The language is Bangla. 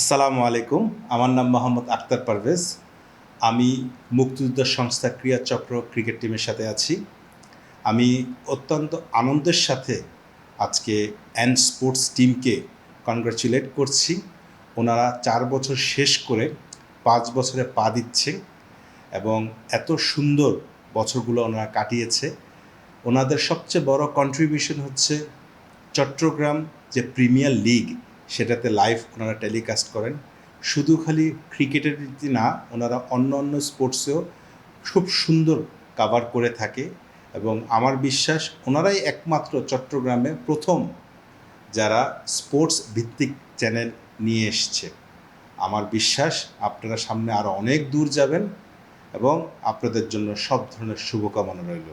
আসসালামু আলাইকুম। আমার নাম মোহাম্মদ আক্তার পারভেজ। আমি মুক্তিযোদ্ধা সংস্থা ক্রিয়া চক্র ক্রিকেট টিমের সাথে আছি। আমি অত্যন্ত আনন্দের সাথে আজকে অ্যান্ড স্পোর্টস টিমকে কনগ্রাচুলেট করছি। ওনারা চার বছর শেষ করে পাঁচ বছরে পা দিচ্ছে এবং এত সুন্দর বছরগুলো ওনারা কাটিয়েছে। ওনাদের সবচেয়ে বড় কন্ট্রিবিউশন হচ্ছে চট্টগ্রাম যে প্রিমিয়ার লিগ সেটাতে লাইভ ওনারা টেলিকাস্ট করেন। শুধু খালি ক্রিকেটের না, ওনারা অন্য অন্য স্পোর্টসেও খুব সুন্দর কাভার করে থাকে এবং আমার বিশ্বাস ওনারাই একমাত্র চট্টগ্রামে প্রথম যারা স্পোর্টস ভিত্তিক চ্যানেল নিয়ে এসছে। আমার বিশ্বাস আপনারা সামনে আরও অনেক দূর যাবেন এবং আপনাদের জন্য সব ধরনের শুভকামনা রইল।